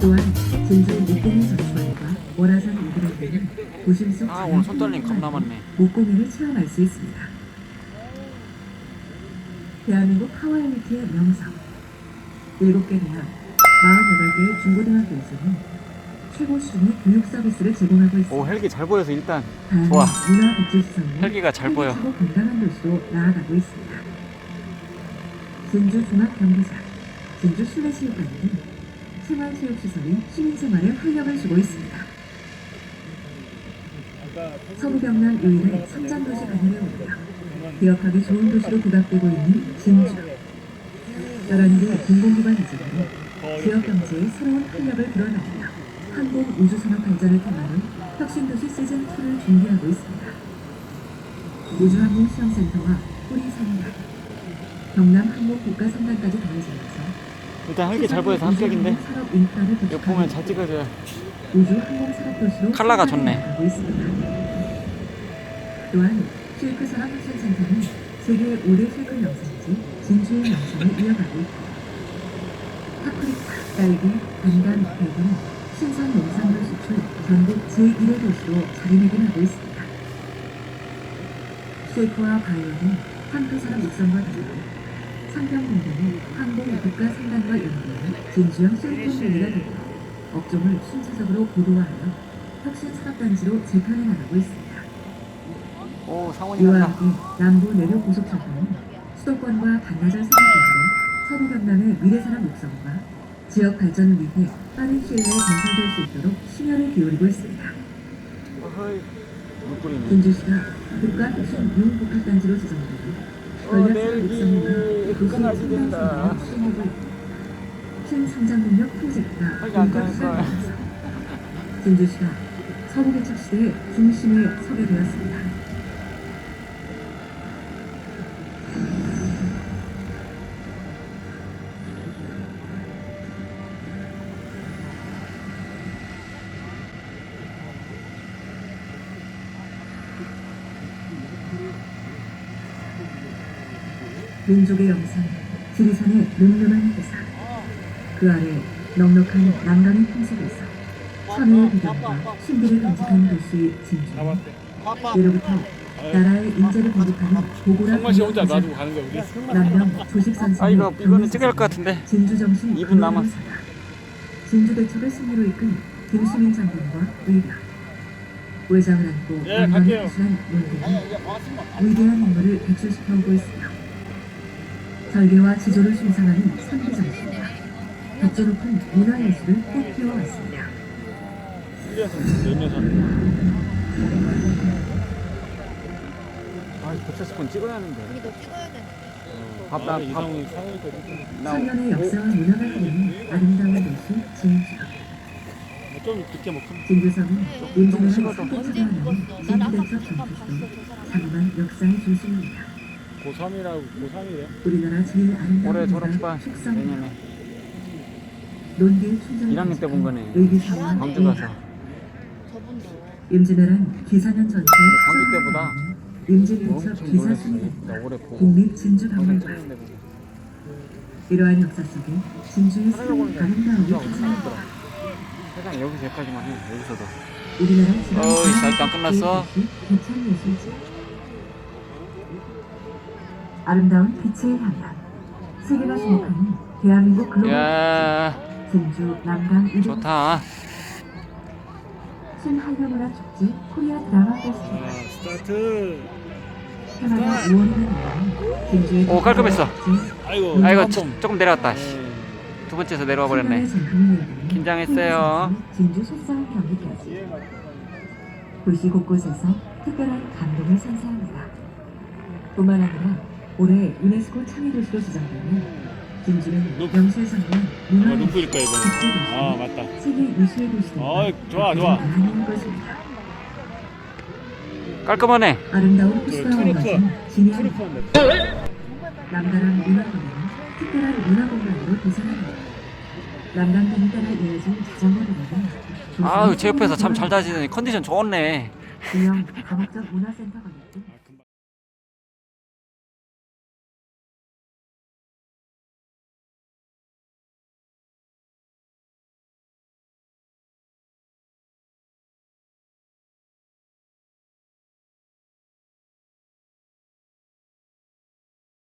또한 진주 목공이 전시관과 월화산 이브랜드는 도심 속 아 오늘 손 떨림 겁나 많네. 목공예를 체험할 수 있습니다. 대한민국 파워엘리트의 명성 7개 대학 48개의 중고등학교에서는 최고 수준의 교육 서비스를 제공하고 있습니다. 오 헬기 잘 보여서 일단 다양한 좋아. 문화 복지 시설로 헬기가 잘 보여. 최고 건강한 도시로 나아가고 있습니다. 진주 종합 경기장, 진주 실내체육관 등 생활체육시설이 시민생활에 활력을 주고 있습니다. 서부 경남 유일의 성장도시 가문에 오르며 기업하기 좋은 도시로 부각되고 있는 진주. 11개 공공기관 이전으로 지역 경제에 새로운 활력을 불어넣으며 항공 우주산업 발전을 통하는 혁신도시 시즌2를 준비하고 있습니다. 우주항공 시험센터와 뿌리산단, 경남 항공 국가성단까지 더해지면서 일단 헬기 잘 보여서 합격인데 산업 인프라를 이거 구축하는 보면 잘 찍어줘야 우주 항공 산업 도시로 컬러가 좋네. 있습니다. 또한 실크 산업 혁신 센터는 세계 5대 실크 명성지 진주의 명성을 이어가고 있고 파프리카, 딸기, 단감, 배등 신선 농산물 수출 전국 제1의 도시로 자리매김하고 있습니다. 쉐이크와 바이오는 항토 산업 육성과 달리 상평공단은 항공 국가 상단과 연계해 진주형 실리콘밸리가 되고 업종을 순차적으로 고도화하여 혁신 산업단지로 재편해 나가고 있습니다. 오 상원이 이와 간다. 함께 남부 내륙 고속철도는 수도권과 반나절 산업으로 서부 경남의 미래산업 육성과 지역 발전을 위해 빠른 시일 내에 건설될 수 있도록 심혈을 기울이고 있습니다. 어허이. 진주시가 국가 혁신 유흥복합단지로 지정되고 전략 산업 육성과 도시 성장성을 수행하고 있고 신성장 능력 프로젝트가 하기 안 본격 되는 거야. 시작되면서 진주시가 서부 개척 시대의 중심에 서게 되었습니다. 민족의 영상, 지리산의 늠름한 해상, 그 아래 넉넉한 남강의 품속에서 천혜의 비단과 신비를 간직한 도시 진주. 예로부터 나라의 인재를 공급하는 보고라 성만 씨 혼자 공영 놔두고 가는 거야 우리? 남명 조직 선생의 아 이거 이거는 찍을 것 같은데. 진주 정신 2분 남았어. 진주 대첩을 승리로 이끈 김수민 장군과 의령 외장을 안고 예, 갈게요. 논객이 위대한 인물을 배출시켜오고 있으며 절개와 지조를 선비 정신과 격조 높은 문화예술을 꽃피워왔습니다. 아 버처스폰 찍어야 하는데. 우리도 찍어야 돼. 밥. 상을 거지 나 천년의 역사와 문화가 흐르는 아름다운 도시 진주. 좀 늦게 먹으면 진주성은. 언제 선택자가 묵었어? 하는 봤어. 전투도 저 사람. 장엄한 역사의 중심입니다. 고3이라고 고3이래 우리나라 제일 아름다운 올해 졸업반 내년에 논길 충전 1학년 때 본 거네. 광주 가서. 저분도 임진왜란 기사년 전투의 광주 때보다 임진왜첩 엄청 기사 놀랐어. 순례 나 올해 보고. 국립 진주 평생 박물관 찍는데 보고. 이러한 역사 속에 진주의 하려고 하는데 아름다움이 진짜 펼쳐집니다. 세상 여기서 여기까지만 해. 여기서도. 우리나라 지방 어이, 자, 일단 끝났어. 대천 예술지 아름다운 빛의 향연 세계가 주목하는 대한민국 글로벌 야 진주 남강 좋다. 신한려문화 축제 코리아 드라마 페스티벌 자 스타트 해마다 5월이나 되면 진주의 오, 깔끔했어. 아이고 아이고 좀 조, 조금 내려왔다. 씨. 네. 두 번째에서 내려와 버렸네. 긴장했어요. 진주 속상 경기까지 도시 곳곳에서 특별한 감동을 선사합니다. 뿐만 아니라 올해 유네스코 창의도시로 지정되는 진주는 눈- 명실상부한 아 문화 눈부일 거야 이번에 아 맞다 세계 유수의 도시로 어이, 좋아, 좋아. 것입니다. 깔끔하네. 아름다운 저 호수와 진해안 트루프인데 남다른 문화공간은 특별한 문화공간으로 개선합니다. 남강강을 따라 이어진 자전거 도로는 아유 제 옆에서 참 잘 다지더니 컨디션 좋네. 유형 다목적 문화센터 건립